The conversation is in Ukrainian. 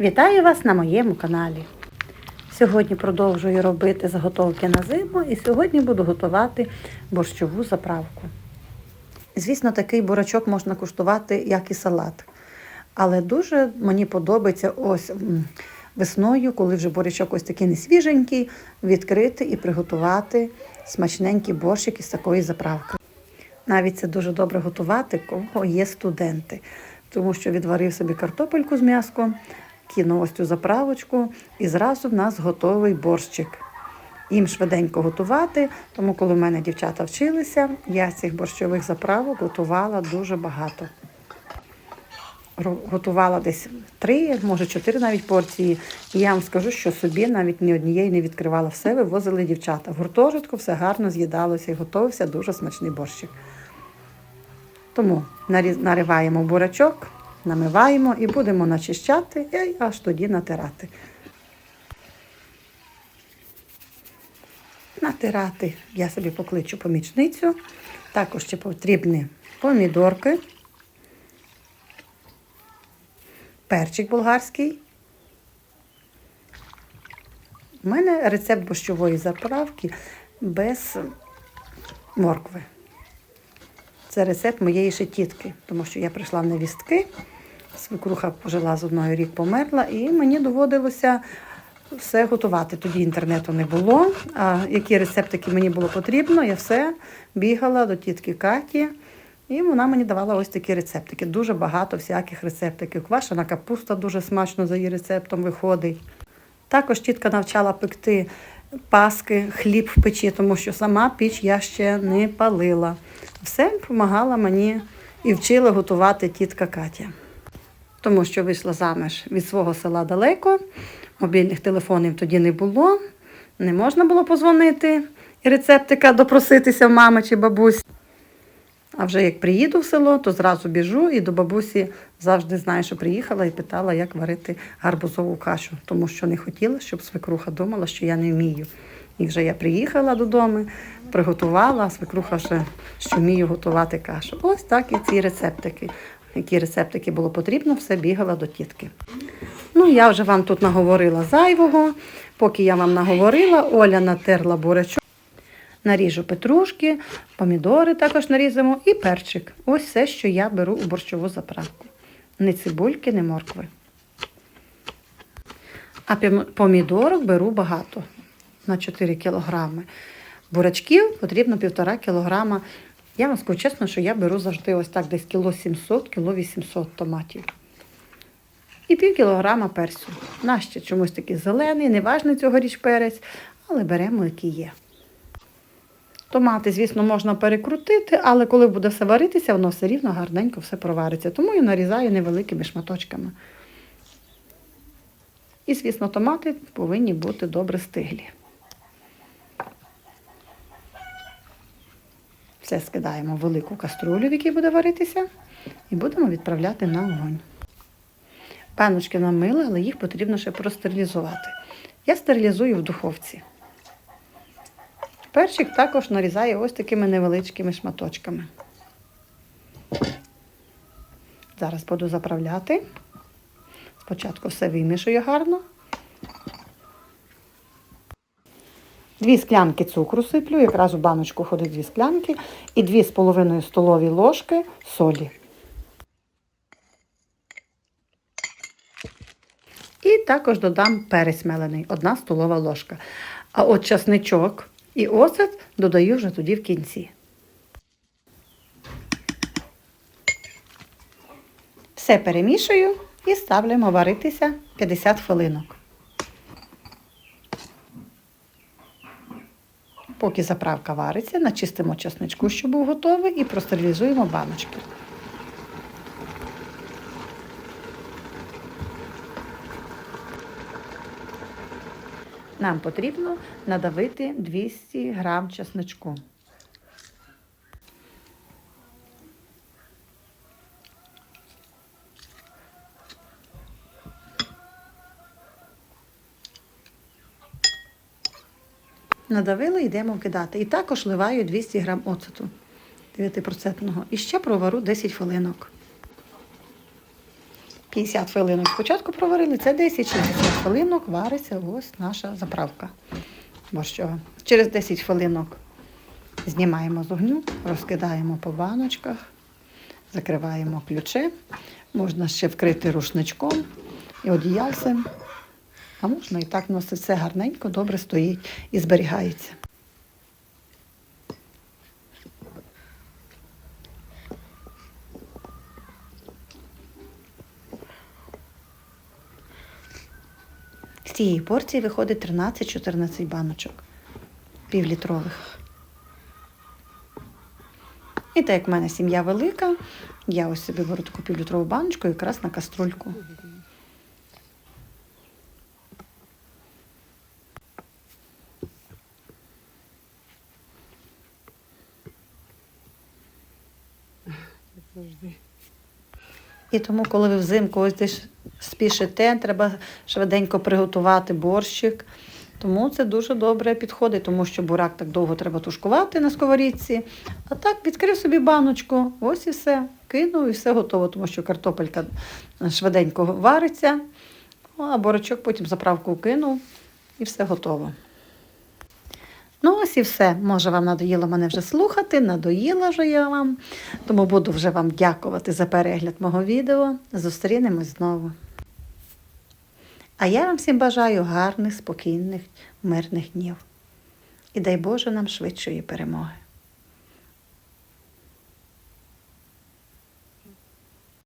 Вітаю вас на моєму каналі. Сьогодні продовжую робити заготовки на зиму і сьогодні буду готувати борщову заправку. Звісно, такий бурачок можна куштувати, як і салат. Але дуже мені подобається ось весною, коли вже бурячок ось такий несвіженький, відкрити і приготувати смачненький борщик із такої заправки. Навіть це дуже добре готувати, кого є студенти, тому що відварив собі картопельку з м'яском, кинув ось цю заправочку і зразу в нас готовий борщик. Їм швиденько готувати, тому коли в мене дівчата вчилися, я цих борщових заправок готувала дуже багато. Готувала десь три, може чотири навіть порції. І я вам скажу, що собі навіть ні однієї не відкривала. Все вивозили дівчата. В гуртожитку все гарно з'їдалося і готувався дуже смачний борщик. Тому нариваємо бурачок, намиваємо і будемо начищати і аж тоді натирати. Натирати я собі покличу помічницю. Також ще потрібні помідорки, перчик болгарський. У мене рецепт борщової заправки без моркви. Це рецепт моєї ще тітки, тому що я прийшла в невістки, свекруха пожила з одною рік померла, і мені доводилося все готувати. Тоді інтернету не було. А які рецептики мені було потрібно, я все бігала до тітки Каті. І вона мені давала ось такі рецептики. Дуже багато всяких рецептиків. Квашена капуста дуже смачно за її рецептом виходить. Також тітка навчала пекти паски, хліб в печі, тому що сама піч я ще не палила. Все допомагала мені і вчила готувати тітка Катя. Тому що вийшла заміж від свого села далеко, мобільних телефонів тоді не було, не можна було позвонити і рецептика допроситися в мами чи бабусі. А вже як приїду в село, то зразу біжу і до бабусі завжди знаю, що приїхала і питала, як варити гарбузову кашу, тому що не хотіла, щоб свекруха думала, що я не вмію. І вже я приїхала додому, приготувала, свекруха вже що вмію готувати кашу. Ось так і ці рецептики. Які рецептики було потрібно, все бігала до тітки. Ну, я вже вам тут наговорила зайвого. Поки я вам наговорила, Оля натерла бурячок. Наріжу петрушки, помідори також нарізаємо і перчик. Ось все, що я беру у борщову заправку. Не цибульки, не моркви. А помідорок беру багато на 4 кілограми. Бурачків потрібно 1,5 кілограма. Я вам скажу чесно, що я беру завжди ось так десь кіло 700, кіло 800 томатів. І пів кілограма перцю. Наш чомусь такий зелений, неважний цьогоріч перець, але беремо, який є. Томати, звісно, можна перекрутити, але коли буде все варитися, воно все рівно гарненько все провариться. Тому я нарізаю невеликими шматочками. І, звісно, томати повинні бути добре стиглі. Все скидаємо в велику каструлю, в якій буде варитися, і будемо відправляти на огонь. Паночки намили, але їх потрібно ще простерилізувати. Я стерилізую в духовці. Перчик також нарізаю ось такими невеличкими шматочками. Зараз буду заправляти. Спочатку все вимішую гарно. Дві склянки цукру сиплю, якраз у баночку ходить дві склянки, і дві з половиною столові ложки солі. І також додам перець мелений, одна столова ложка. А от часничок і оцет додаю вже тоді в кінці. Все перемішую і ставляємо варитися 50 хвилинок. Поки заправка вариться, начистимо часничку, що був готовий, і простерилізуємо баночки. Нам потрібно надавити 200 грам чесничку. Надавили, йдемо кидати. І також ливаю 200 грам оцету 9%. І ще провару 10 хвилинок. 50 хвилинок спочатку проварили, це 10-60 хвилинок вариться ось наша заправка борщова. Через 10 хвилинок знімаємо з огню, розкидаємо по баночках, закриваємо ключем. Можна ще вкрити рушничком і одіяльцем. А можна і так носити все гарненько, добре стоїть і зберігається. З цієї порції виходить 13-14 баночок півлітрових. І так як в мене сім'я велика, я ось собі беру таку півлітрову баночку якраз на каструльку. І тому, коли ви взимку ось десь спішите, треба швиденько приготувати борщик. Тому це дуже добре підходить, тому що бурак так довго треба тушкувати на сковорідці. А так відкрив собі баночку, ось і все. Кинув і все готово, тому що картопелька швиденько вариться, Ну, а борочок потім заправку кинув і все готово. Ну, ось і все. Може, вам надоїло мене вже слухати, надоїла вже я вам. Тому буду вже вам дякувати за перегляд мого відео. Зустрінемось знову. А я вам всім бажаю гарних, спокійних, мирних днів. І дай Боже нам швидшої перемоги.